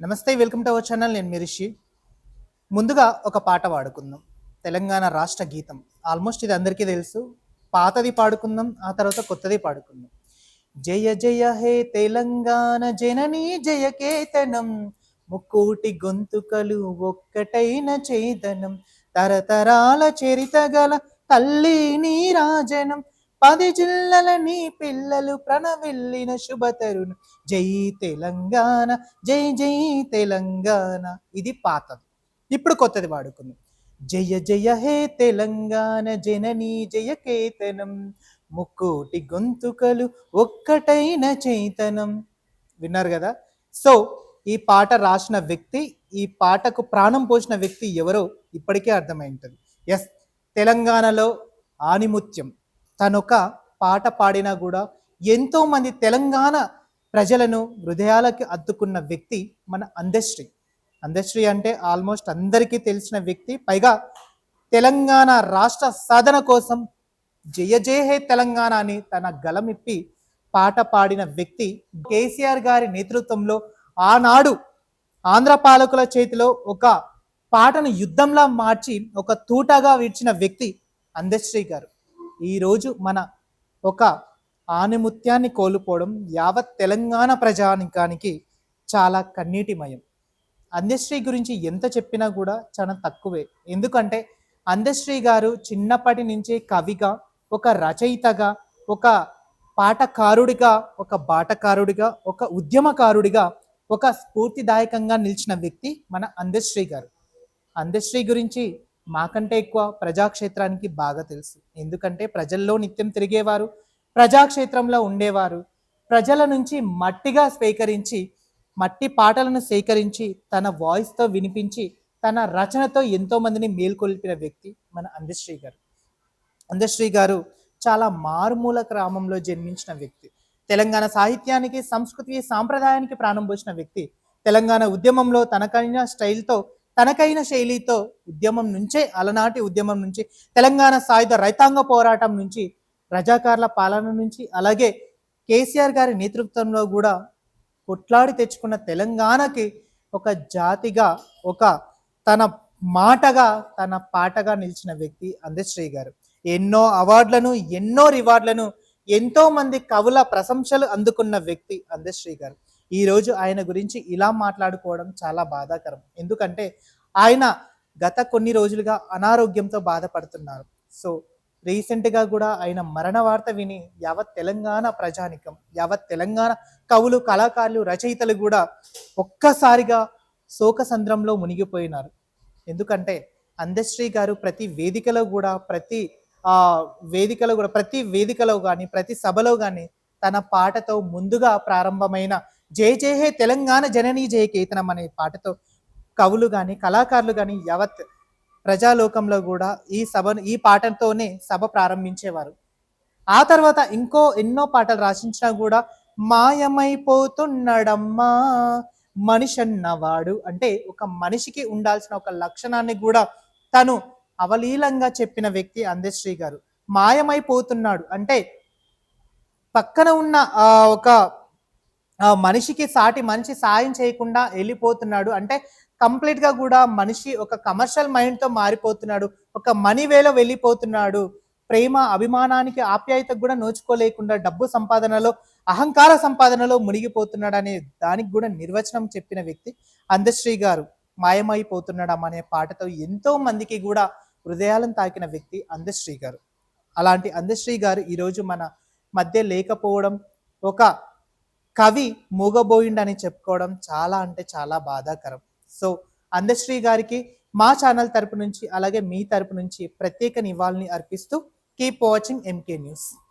నమస్తే welcome to our channel. నేను మిరిషి ముందుగా ఒక పాట పాడుకుందాం. తెలంగాణ రాష్ట్ర గీతం. ఆల్మోస్ట్ ఇది అందరికీ తెలుసు. పాతది పాడుకుందాం ఆ తర్వాత కొత్తది పాడుకుందాం. జయ జయ హే తెలంగాణ జననీ జయ కేతనం. ముక్కోటి గొంతుకలు ఒక్కటైన చేదనం తరతరాల చరిత గల తల్లి నీరాజనం. పది జిల్లల నీ పిల్లలు ప్రణవిల్లిన శుభతరుణ. జై తెలంగాణ జై జై తెలంగాణ. ఇది పాతది. ఇప్పుడు కొత్తది వాడుకుందాం. జయ జయ హే తెలంగాణ జననీ జయ కేతనం. ముక్కోటి గొంతుకలు ఒక్కటైన చైతనం. విన్నారు కదా? సో ఈ పాట రాసిన వ్యక్తి ఈ పాటకు ప్రాణం పోసిన వ్యక్తి ఎవరో ఇప్పటికే అర్థమై ఉంటుంది ఎస్ తెలంగాణలో ఆనిముత్యం. తనొక పాట పాడినా కూడా ఎంతోమంది తెలంగాణ ప్రజలను హృదయాలకి అద్దుకున్న వ్యక్తి మన అందశ్రీ అందశ్రీ అంటే ఆల్మోస్ట్ అందరికీ తెలిసిన వ్యక్తి. పైగా తెలంగాణ రాష్ట్ర సాధన కోసం జయ జయ హే తెలంగాణ అని తన గలమిప్పి పాట పాడిన వ్యక్తి కేసీఆర్ గారి నేతృత్వంలో ఆనాడు ఆంధ్ర పాలకుల చేతిలో ఒక పాటను యుద్ధంలా మార్చి ఒక తూటగా విడిచిన వ్యక్తి అందశ్రీ గారు. ఈరోజు మన ఒక ఆనిముత్యాన్ని కోల్పోవడం యావత్ తెలంగాణ ప్రజానికానికి చాలా కన్నీటిమయం. అందశ్రీ గురించి ఎంత చెప్పినా కూడా చాలా తక్కువే. ఎందుకంటే అందశ్రీ గారు చిన్నప్పటి నుంచే కవిగా ఒక రచయితగా ఒక పాటకారుడిగా ఒక బాటకారుడిగా ఒక ఉద్యమకారుడిగా ఒక స్ఫూర్తిదాయకంగా నిలిచిన వ్యక్తి మన అందశ్రీ గారు. అందశ్రీ గురించి మాకంటే ఎక్కువ ప్రజాక్షేత్రానికి బాగా తెలుసు. ఎందుకంటే ప్రజల్లో నిత్యం తిరిగేవారు ప్రజాక్షేత్రంలో ఉండేవారు. ప్రజల నుంచి మట్టిగా స్వీకరించి మట్టి పాటలను సేకరించి తన వాయిస్తో వినిపించి తన రచనతో ఎంతోమందిని మేల్కొల్పిన వ్యక్తి మన అందశ్రీ గారు. అందశ్రీ గారు చాలా మారుమూల గ్రామంలో జన్మించిన వ్యక్తి. తెలంగాణ సాహిత్యానికి సంస్కృతి సాంప్రదాయానికి ప్రాణం పోసిన వ్యక్తి. తెలంగాణ ఉద్యమంలో తనకైన స్టైల్తో తనకైన శైలితో ఉద్యమం నుంచే అలనాటి ఉద్యమం నుంచి తెలంగాణ సాయుధ రైతాంగ పోరాటం నుంచి రజాకార్ల పాలన నుంచి అలాగే కేసీఆర్ గారి నేతృత్వంలో కూడా కొట్లాడి తెచ్చుకున్న తెలంగాణకి ఒక జాతిగా ఒక తన మాటగా తన పాటగా నిలిచిన వ్యక్తి అందశ్రీ గారు. ఎన్నో అవార్డులను ఎన్నో రివార్డులను ఎంతో మంది కవుల ప్రశంసలు అందుకున్న వ్యక్తి అందశ్రీ గారు. ఈ రోజు ఆయన గురించి ఇలా మాట్లాడుకోవడం చాలా బాధాకరం. ఎందుకంటే ఆయన గత కొన్ని రోజులుగా అనారోగ్యంతో బాధపడుతున్నారు. సో రీసెంట్గా కూడా ఆయన మరణ వార్త విని యావత్ తెలంగాణ ప్రజానికం యావత్ తెలంగాణ కవులు కళాకారులు రచయితలు కూడా ఒక్కసారిగా శోకసంద్రంలో మునిగిపోయినారు. ఎందుకంటే అందశ్రీ గారు ప్రతి వేదికలో కూడా ప్రతి ఆ వేదికలో కూడా ప్రతి వేదికలో కానీ ప్రతి సభలో కానీ తన పాటతో ముందుగా ప్రారంభమైన జయ జయ హే తెలంగాణ జననీ జయ కేతనం అనే పాటతో కవులు కానీ కళాకారులు కానీ యావత్ ప్రజాలోకంలో కూడా ఈ సభను ఈ పాటతోనే సభ ప్రారంభించేవారు. ఆ తర్వాత ఇంకో ఎన్నో పాటలు రాసించినా కూడా మాయమైపోతున్నాడమ్మా మనిషి అన్నవాడు అంటే ఒక మనిషికి ఉండాల్సిన ఒక లక్షణాన్ని కూడా తను అవలీలంగా చెప్పిన వ్యక్తి అందశ్రీ గారు. మాయమైపోతున్నాడు అంటే పక్కన ఉన్న ఆ ఒక మనిషికి సాటి మనిషి సాయం చేయకుండా వెళ్ళిపోతున్నాడు. అంటే కంప్లీట్గా కూడా మనిషి ఒక కమర్షియల్ మైండ్తో మారిపోతున్నాడు. ఒక మనీ వేలో వెళ్ళిపోతున్నాడు. ప్రేమ అభిమానానికి ఆప్యాయతకు కూడా నోచుకోలేకుండా డబ్బు సంపాదనలో అహంకార సంపాదనలో మునిగిపోతున్నాడు అనే దానికి కూడా నిర్వచనం చెప్పిన వ్యక్తి అందశ్రీ గారు. మాయమైపోతున్నాడా అనే పాటతో ఎంతో మందికి కూడా హృదయాలను తాకిన వ్యక్తి అందశ్రీ గారు. అలాంటి అందశ్రీ గారు ఈరోజు మన మధ్య లేకపోవడం ఒక కవి మూగబోయిండని చెప్పుకోవడం చాలా అంటే చాలా బాధాకరం. సో అందశ్రీ గారికి మా ఛానల్ తరపు నుంచి అలాగే మీ తరపు నుంచి ప్రత్యేక నివాళిని అర్పిస్తూ కీప్ వాచింగ్ ఎంకే న్యూస్